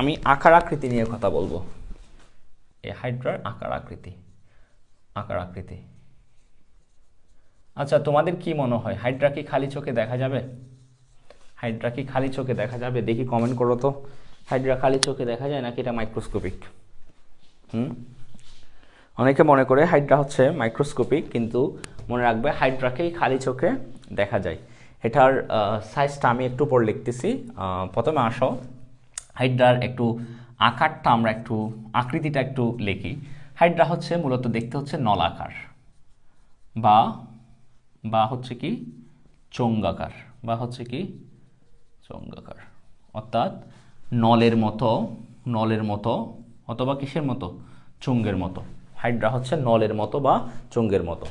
আমি আকার আকৃতি নিয়ে কথা বলব। এই হাইড্রার আকার আকৃতি। আকার আকৃতি। আচ্ছা তোমাদের কি মনে হয়? হাইড্রা কি খালি চোখে দেখা যাবে? হাইড্রা কি খালি চোখে দেখা যাবে? দেখি কমেন্ট করো তো। হাইড্রা খালি চোখে দেখা যায় নাকি এটা মাইক্রোস্কোপিক হুম? অনেকে মনে করে হাইড্রা হচ্ছে মাইক্রোস্কোপিক কিন্তু মনে রাখবে হাইড্রাকেই খালি চোখে দেখা যায়। এটার সাইজটা আমি একটু পর লিখতেছি। প্রথমে আসো। হাইড্রার একটু আকারটা আমরা একটু, আকৃতিটা একটু লিখি। হাইড্রা হচ্ছে মূলত দেখতে হচ্ছে নলাকার বা বা হচ্ছে কি, চঙ্গাকার, বা হচ্ছে কি, চঙ্গাকার। অর্থাৎ নলের মতো নলের মতো অথবা কিসের মতো? চুঙ্গের মতো। হাইড্রা হচ্ছে নলের মতো বা চুঙ্গের মতো।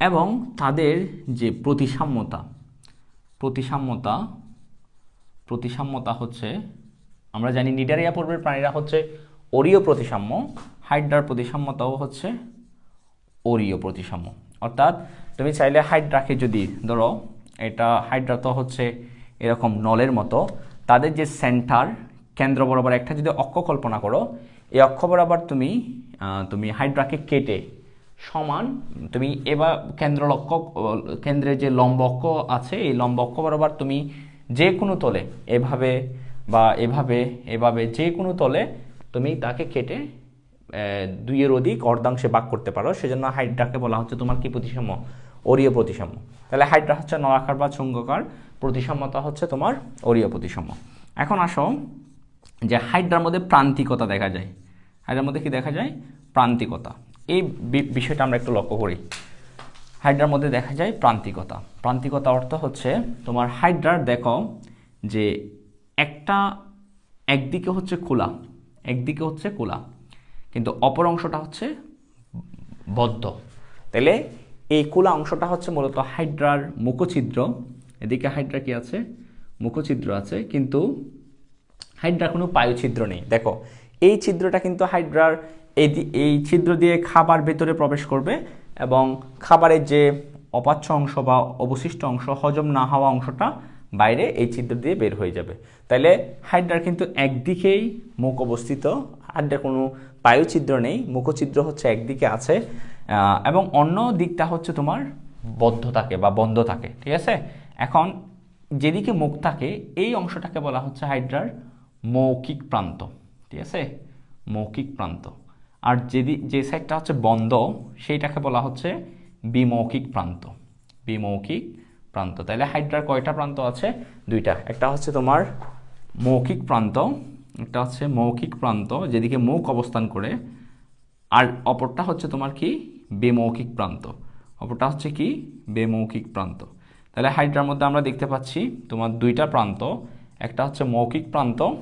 এবং তাদের যে প্রতিসাম্যতা প্রতিসাম্যতা প্রতিসাম্যতা হচ্ছে আমরা জানি নিডারিয়া পর্বের প্রাণীরা হচ্ছে অরীয় প্রতিসাম্য, হাইড্রার প্রতিসাম্যতাও হচ্ছে অরীয় প্রতিসাম্য। অর্থাৎ তুমি চাইলে হাইড্রাকে যদি ধরো, এটা হাইড্রা তো হচ্ছে এরকম নলের মতো, তাদের যে সেন্টার, কেন্দ্র বরাবর একটা যদি অক্ষ কল্পনা করো, এই অক্ষ বরাবর তুমি তুমি হাইড্রাকে কেটে সমান, তুমি এবার কেন্দ্র লক্ষ্য কেন্দ্রে যে লম্ব অক্ষ আছে, এই লম্ব অক্ষ বরাবর তুমি যে কোনো তলে এভাবে বা এভাবে এভাবে যে কোনো তলে তুমি তাকে কেটে দুইয়ের অধিক অর্ধাংশে ভাগ করতে পারো। সেজন্য হাইড্রাকে বলা হচ্ছে তোমার কি প্রতিসাম্য? অরীয় প্রতিসাম্য। তাহলে হাইড্রা হচ্ছে নলাকার বা চুঙ্গকার প্রতিসাম্যতা হচ্ছে তোমার অরীয় প্রতিসাম্য। এখন আসো, যে হাইড্রার মধ্যে প্রান্তিকতা দেখা যায়। হাইড্রার মধ্যে কি দেখা যায়? প্রান্তিকতা। এই বিষয়টা আমরা একটু লক্ষ্য করি। হাইড্রার মধ্যে দেখা যায় প্রান্তিকতা। প্রান্তিকতা অর্থ হচ্ছে তোমার হাইড্রার দেখো যে একটা একদিকে হচ্ছে খোলা একদিকে হচ্ছে খোলা কিন্তু অপর অংশটা হচ্ছে বদ্ধ। তাহলে এই খোলা অংশটা হচ্ছে মূলত হাইড্রার মুখছিদ্র। এদিকে হাইড্রা কি আছে? মুখছিদ্র আছে, কিন্তু হাইড্রার কোনো পায়ুছিদ্র নেই। দেখো, এই ছিদ্রটা কিন্তু হাইড্রার এই এই ছিদ্র দিয়ে খাবার ভেতরে প্রবেশ করবে এবং খাবারের যে অপাচ্য অংশ বা অবশিষ্ট অংশ, হজম না হওয়া অংশটা বাইরে এই ছিদ্র দিয়ে বের হয়ে যাবে। তাইলে হাইড্রার কিন্তু একদিকেই মুখ অবস্থিত, হাইড্রার কোনো পায়ুছিদ্র নেই, মুখছিদ্র হচ্ছে একদিকে আছে এবং অন্য দিকটা হচ্ছে তোমার বদ্ধ থাকে বা বন্ধ থাকে, ঠিক আছে? এখন যেদিকে মুখ থাকে, এই অংশটাকে বলা হচ্ছে হাইড্রার মৌখিক প্রান্ত, ঠিক আছে? মৌখিক প্রান্ত। আর যেদি, যে সাইডটা হচ্ছে বন্ধ, সেইটাকে বলা হচ্ছে বিমৌখিক প্রান্ত। বিমৌখিক প্রান্ত। তাহলে হাইড্রার কয়টা প্রান্ত আছে? দুইটা। একটা হচ্ছে তোমার মৌখিক প্রান্ত, একটা হচ্ছে মৌখিক প্রান্ত, যেদিকে মুখ অবস্থান করে, আর অপরটা হচ্ছে তোমার কি? বেমৌখিক প্রান্ত। অপরটা হচ্ছে কি? বেমৌখিক প্রান্ত। তাহলে হাইড্রার মধ্যে আমরা দেখতে পাচ্ছি তোমার দুইটা প্রান্ত, একটা হচ্ছে মৌখিক প্রান্ত,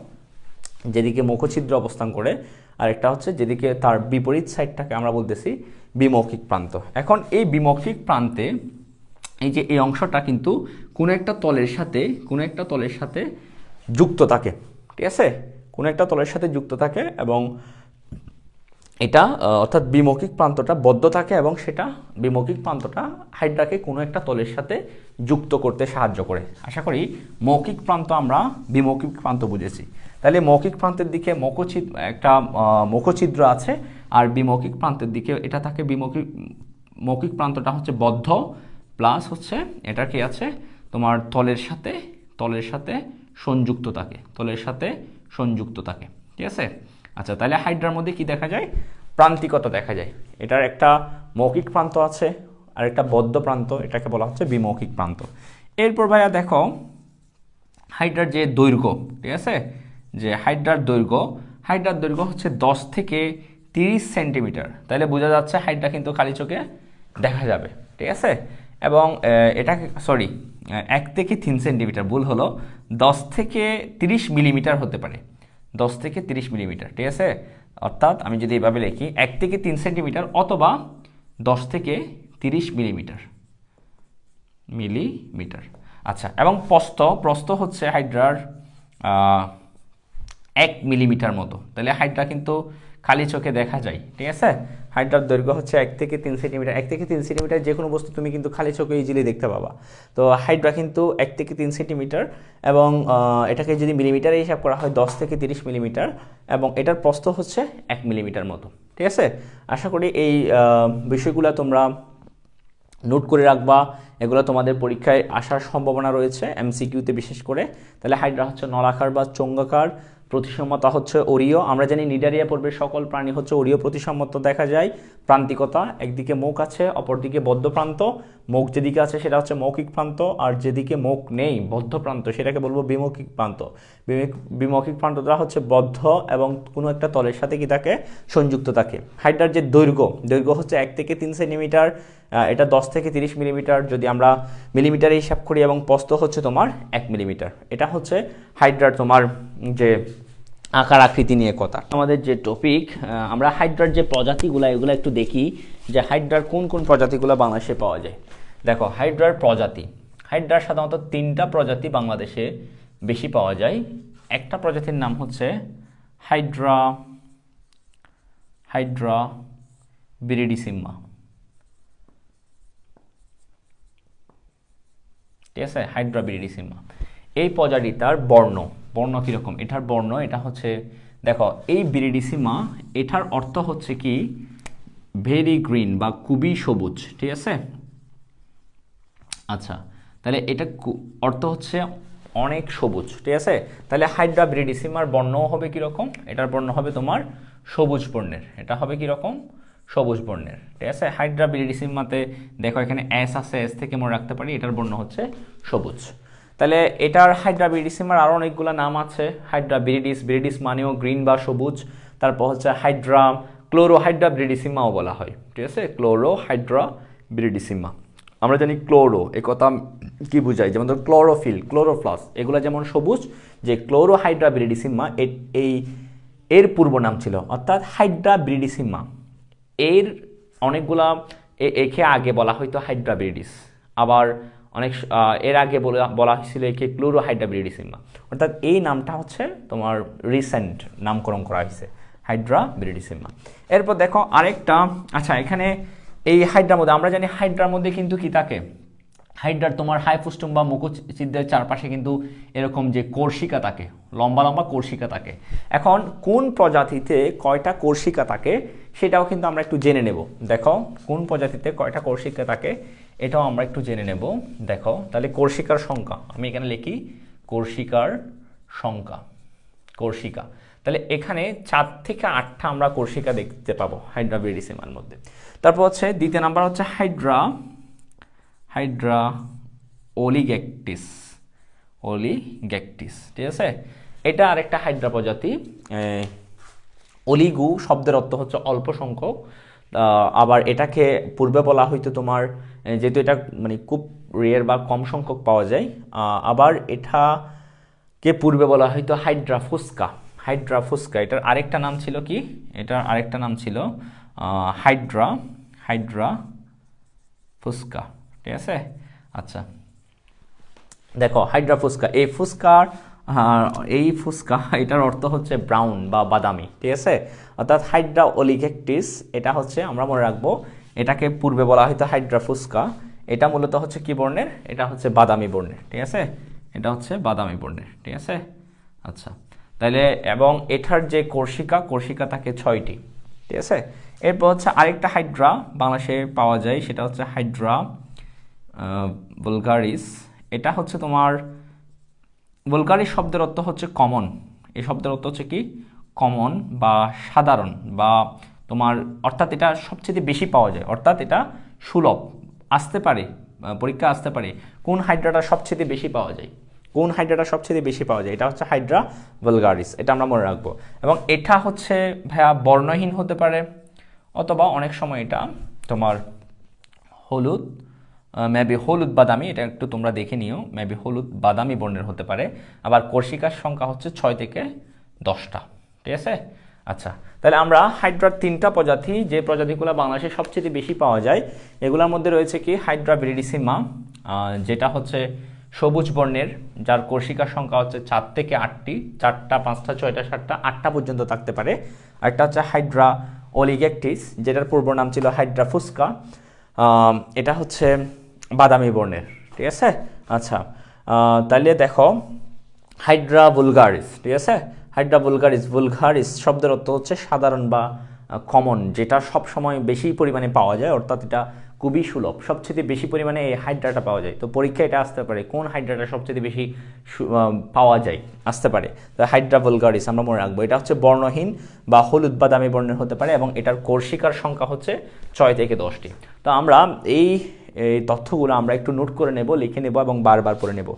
যেদিকে মুখছিদ্র অবস্থান করে, আর একটা হচ্ছে যেদিকে তার বিপরীত সাইডটাকে আমরা বলতেছি বিমৌখিক প্রান্ত। এখন এই বিমৌখিক প্রান্তে এই যে এই অংশটা কিন্তু কোনো একটা তলের সাথে, কোনো একটা তলের সাথে যুক্ত থাকে, ঠিক আছে? কোনো একটা তলের সাথে যুক্ত থাকে এবং এটা অর্থাৎ বিমৌখিক প্রান্তটা বদ্ধ থাকে এবং সেটা বিমৌখিক প্রান্তটা হাইড্রাকে কোনো একটা তলের সাথে যুক্ত করতে সাহায্য করে। আশা করি মৌখিক প্রান্ত আমরা বিমৌখিক প্রান্ত বুঝেছি। তাহলে মৌখিক প্রান্তের দিকে মুখছিদ্র একটা মুখছিদ্র আছে, আর বিমৌখিক প্রান্তের দিকে এটা থাকে বিমৌখিক, মৌখিক প্রান্তটা হচ্ছে বদ্ধ প্লাস হচ্ছে, এটা কি আছে? তোমার তলের সাথে তলের সাথে সংযুক্ত থাকে তলের সাথে সংযুক্ত থাকে ঠিক আছে? আচ্ছা তাহলে হাইড্রার মধ্যে কি দেখা যায়? প্রান্তিকতা দেখা যায়। এটার একটা মৌখিক প্রান্ত আছে, আর একটা বদ্ধ প্রান্ত, এটাকে বলা হচ্ছে বিমৌখিক প্রান্ত। এরপর ভাইয়া দেখো, হাইড্রার যে দৈর্ঘ্য, ঠিক আছে? যে হাইড্রার দৈর্ঘ্য হাইড্রার দৈর্ঘ্য হচ্ছে দশ থেকে তিরিশ সেন্টিমিটার। তাহলে বোঝা যাচ্ছে হাইড্রা কিন্তু কালি চোখে দেখা যাবে, ঠিক আছে? এবং এটা সরি এক থেকে তিন সেন্টিমিটার, ভুল হলো, দশ থেকে তিরিশ মিলিমিটার হতে পারে। দশ থেকে তিরিশ মিলিমিটার, ঠিক আছে? অর্থাৎ আমি যদি এভাবে লিখি, এক থেকে তিন সেন্টিমিটার অথবা দশ থেকে তিরিশ মিলিমিটার। মিলিমিটার। আচ্ছা এবং প্রস্ত প্রস্থ হচ্ছে হাইড্রার এক মিলিমিটার মতো। তাহলে হাইড্রা কিন্তু খালি চোখে দেখা যায়, ঠিক আছে? হাইড্রার দৈর্ঘ্য হচ্ছে এক থেকে তিন সেন্টিমিটার। এক থেকে তিন সেন্টিমিটার যে কোনো বস্তু তুমি কিন্তু খালি চোখে ইজিলি দেখতে পাবা। তো হাইড্রা কিন্তু এক থেকে তিন সেন্টিমিটার এবং এটাকে যদি মিলিমিটারে হিসাব করা হয়, দশ থেকে তিরিশ মিলিমিটার এবং এটার প্রস্থ হচ্ছে এক মিলিমিটার মতো, ঠিক আছে? আশা করি এই বিষয়গুলো তোমরা নোট করে রাখবা। এগুলো তোমাদের পরীক্ষায় আসার সম্ভাবনা রয়েছে এমসিকিউতে বিশেষ করে। তাহলে হাইড্রা হচ্ছে নলাকার বা চঙ্গাকার। প্রতিসম্মতা হচ্ছে ওরিও আমরা জানি নিডারিয়া পর্বের সকল প্রাণী হচ্ছে ওরিও প্রতিসম্মত দেখা যায়, প্রান্তিকতা, একদিকে মুখ আছে, অপরদিকে বদ্ধ প্রান্ত মুখ যেদিকে আছে সেটা হচ্ছে মৌখিক প্রান্ত, আর যেদিকে মুখ নেই, বদ্ধ প্রান্ত, সেটাকে বলব বিমৌখিক প্রান্ত। বিমুখ- বিমৌখিক প্রান্তটা হচ্ছে বদ্ধ এবং কোনো একটা তলের সাথে কি থাকে? সংযুক্ত থাকে। হাইড্রার যে দৈর্ঘ্য দৈর্ঘ্য হচ্ছে এক থেকে তিন সেন্টিমিটার এটা দশ থেকে তিরিশ মিলিমিটার, যদি আমরা মিলিমিটারে হিসাব করি এবং প্রস্থ হচ্ছে তোমার এক মিলিমিটার। এটা হচ্ছে হাইড্রার তোমার যে আকার আকৃতি নিয়ে কথা। আমাদের যে টপিক আমরা হাইড্রার যে প্রজাতিগুলো, এগুলো একটু দেখি যে হাইড্রার কোন কোন প্রজাতিগুলো বাংলাদেশে পাওয়া যায়। দেখো, হাইড্রার প্রজাতি। হাইড্রার সাধারণত তিনটা প্রজাতি বাংলাদেশে বেশি পাওয়া যায়। একটা প্রজাতির নাম হচ্ছে হাইড্রা হাইড্রা বিরিডিসিম্মা। ঠিক আছে? হাইড্রা বিরিডিসিম্মা। এই প্রজাতিটার বর্ণ। বর্ণ কীরকম? এটার বর্ণ, এটা হচ্ছে, দেখো, এই বিরিডিসিমা, এটার অর্থ হচ্ছে কি? ভেরি গ্রিন বা খুবই সবুজ, ঠিক আছে? আচ্ছা তাহলে এটা অর্থ হচ্ছে অনেক সবুজ, ঠিক আছে? তাহলে হাইড্রা ব্রিডিসিমার বর্ণও হবে কীরকম? এটার বর্ণ হবে তোমার সবুজ বর্ণের। এটা হবে কীরকম? সবুজ বর্ণের, ঠিক আছে? হাইড্রা ব্রিডিসিমাতে, দেখো, এখানে এস আছে এস থেকে মনে রাখতে পারি, এটার বর্ণ হচ্ছে সবুজ। তাহলে এটার হাইড্রাবিডিসিমার আরও অনেকগুলো নাম আছে। হাইড্রা ব্রিডিস মানেও গ্রিন বা সবুজ। তারপর হচ্ছে হাইড্রা ক্লোরো হাইড্রা ব্রিডিসিমাও বলা হয়। ঠিক আছে? ক্লোরো ব্রিডিসিমা আমরা জানি ক্লোরো কথা কি বোঝায়? যেমন ধর ক্লোরোফিল ক্লোরোপ্লাস এগুলো যেমন সবুজ, যে ক্লোরো হাইড্রা ব্রিডিসিমা এই, এর পূর্ব নাম ছিল। অর্থাৎ হাইড্রা ব্রিডিসিমা এর অনেকগুলা একে আগে বলা হয়তো হাইড্রা ব্রিডিস আবার অনেক এর আগে বলা বলা হয়েছিল একে ক্লোরো হাইড্রা ব্রিডিসিমা অর্থাৎ এই নামটা হচ্ছে তোমার রিসেন্ট নামকরণ করা হয়েছে হাইড্রা ব্রিডিসিমা এরপর দেখো আরেকটা আচ্ছা এখানে এই হাইড্রার মধ্যে, আমরা জানি হাইড্রার মধ্যে কিন্তু কি থাকে? হাইড্রার তোমার হাইফুস্টুম বা মুখচিদ্রের চারপাশে কিন্তু এরকম যে কোর্শিকা থাকে, লম্বা লম্বা কোর্শিকা থাকে। এখন কোন প্রজাতিতে কয়টা কোর্শিকা থাকে, সেটাও কিন্তু আমরা একটু জেনে নেব। দেখো, কোন প্রজাতিতে কয়টা কোর্শিকা থাকে এটাও আমরা একটু জেনে নেব। দেখো, তাহলে কোর্শিকার সংখ্যা। আমি এখানে লিখি কোর্শিকার সংখ্যা। কোর্শিকা তাহলে এখানে চার থেকে আটটা আমরা কোর্শিকা দেখতে পাবো হাইড্রা বেরিসিমার মধ্যে। তারপর হচ্ছে দ্বিতীয় নাম্বার হচ্ছে হাইড্রা। হাইড্রা ওলিগ্যাকটিস ওলিগ্যাকটিস ঠিক আছে? এটা আরেকটা হাইড্রা প্রজাতি। অলিগু শব্দের অর্থ হচ্ছে অল্প সংখ্যক। আবার এটাকে পূর্বে বলা হয়তো তোমার যেহেতু এটা মানে খুব রেয়ার বা কম সংখ্যক পাওয়া যায় আবার এটাকে পূর্বে বলা হয়তো হাইড্রা ফুস্কা হাইড্রা ফুস্কা এটার আরেকটা নাম ছিল কি? এটার আরেকটা নাম ছিল হাইড্রা হাইড্রা ফুস্কা ঠিক আছে? আচ্ছা দেখো হাইড্রা ফুস্কা এই ফুস্কার এই ফুসকা এটার অর্থ হচ্ছে ব্রাউন বা বাদামি, ঠিক আছে? অর্থাৎ হাইড্রা অলিগেকটিস এটা হচ্ছে, আমরা মনে রাখব, এটাকে পূর্বে বলা হয়তো হাইড্রা ফুস্কা এটা মূলত হচ্ছে কি বর্ণের? এটা হচ্ছে বাদামি বর্ণের, ঠিক আছে? এটা হচ্ছে বাদামি বর্ণের, ঠিক আছে? আচ্ছা তাহলে এবং এটার যে কোর্শিকা কোর্শিকা থাকে ছয়টি, ঠিক আছে? এরপর হচ্ছে আরেকটা হাইড্রা বাংলাদেশে পাওয়া যায়, সেটা হচ্ছে হাইড্রা বুলগারিস এটা হচ্ছে তোমার বুলগারিস শব্দের অর্থ হচ্ছে কমন এই শব্দের অর্থ হচ্ছে কি? কমন বা সাধারণ বা তোমার, অর্থাৎ এটা সবচেয়ে বেশি পাওয়া যায়। অর্থাৎ এটা সুলভ, আসতে পারে পরীক্ষা আসতে পারে। কোন হাইড্রাটা সবচেয়ে বেশি পাওয়া যায়? কোন হাইড্রাটা সবচেয়ে বেশি পাওয়া যায়? এটা হচ্ছে হাইড্রা ভলগারিস এটা আমরা মনে রাখব। এবং এটা হচ্ছে, ভাইয়া, বর্ণহীন হতে পারে, অথবা অনেক সময় এটা তোমার হলুদ মেবি হলুদ বাদামি, এটা একটু তোমরা দেখে নিও। মেবি হলুদ বাদামি বর্ণের হতে পারে। আবার কোর্শিকার সংখ্যা হচ্ছে ছয় থেকে দশটা। ঠিক আছে? আচ্ছা তাহলে আমরা হাইড্রার তিনটা প্রজাতি, যে প্রজাতিগুলো বাংলাদেশে সবচেয়ে বেশি পাওয়া যায়, এগুলোর মধ্যে রয়েছে কি? হাইড্রা ব্রিডিসিমা যেটা হচ্ছে সবুজ বর্ণের, যার কোর্সিকার সংখ্যা হচ্ছে চার থেকে আটটি। চারটা, পাঁচটা, ছয়টা, সাতটা, আটটা পর্যন্ত থাকতে পারে। আরেকটা হচ্ছে হাইড্রা অলিগেকটিস, যেটার পূর্ব নাম ছিল হাইড্রা ফুসকা। এটা হচ্ছে বাদামি বর্ণের, ঠিক আছে? আচ্ছা তাহলে দেখো, হাইড্রা ভুলগারিস ঠিক আছে? হাইড্রা ভুলগারিস ভুলগারিস শব্দের অর্থ হচ্ছে সাধারণ বা কমন যেটা সব সময় বেশি পরিমাণে পাওয়া যায়, অর্থাৎ এটা খুবই সুলভ। সবচেয়ে বেশি পরিমাণে এই হাইড্রাটা পাওয়া যায়। তো পরীক্ষায় এটা আসতে পারে, কোন হাইড্রাটা সবচেয়ে বেশি পাওয়া যায়? আসতে পারে। তো হাইড্রা ভুলগারিস আমরা মনে রাখব, এটা হচ্ছে বর্ণহীন বা হলুদ বাদামি বর্ণের হতে পারে এবং এটার কোর্সিকার সংখ্যা হচ্ছে ছয় থেকে দশটি। তো আমরা এই এই তথ্যগুলো আমরা একটু নোট করে নেব লিখে নেব এবং বারবার পড়ে নেব।